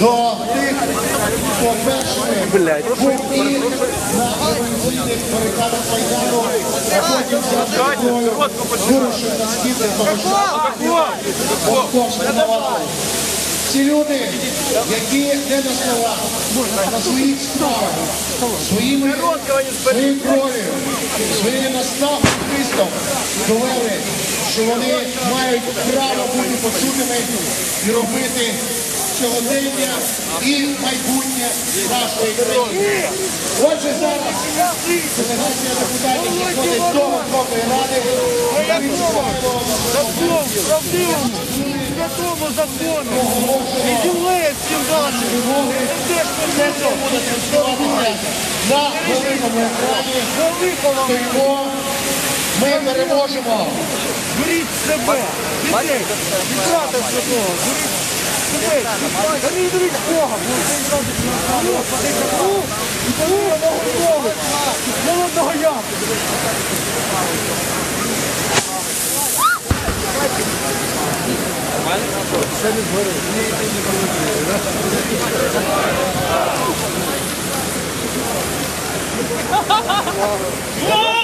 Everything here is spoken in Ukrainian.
до тих, хто першими був і на революційних барикадах Майдану, а потім за зброю вирушив на схід для того, навалу. Ці люди, які не на словах, а на своїх справах, своїми, своєю кров'ю, своїм наставництвом довели, що вони мають право бути почутими і робити сьогодення і майбутнє нашої країни. Отже, зараз делегація депутатів підходить до Верховної Ради. Святому закону, і ділецьким нашим. Де ж ви буде транслюватися на великому екрані. Стоїмо, ми переможемо. беріть себе, дітей, і брата святого, беріть себе, та не беріть Бога, бо це зразу на Ну, і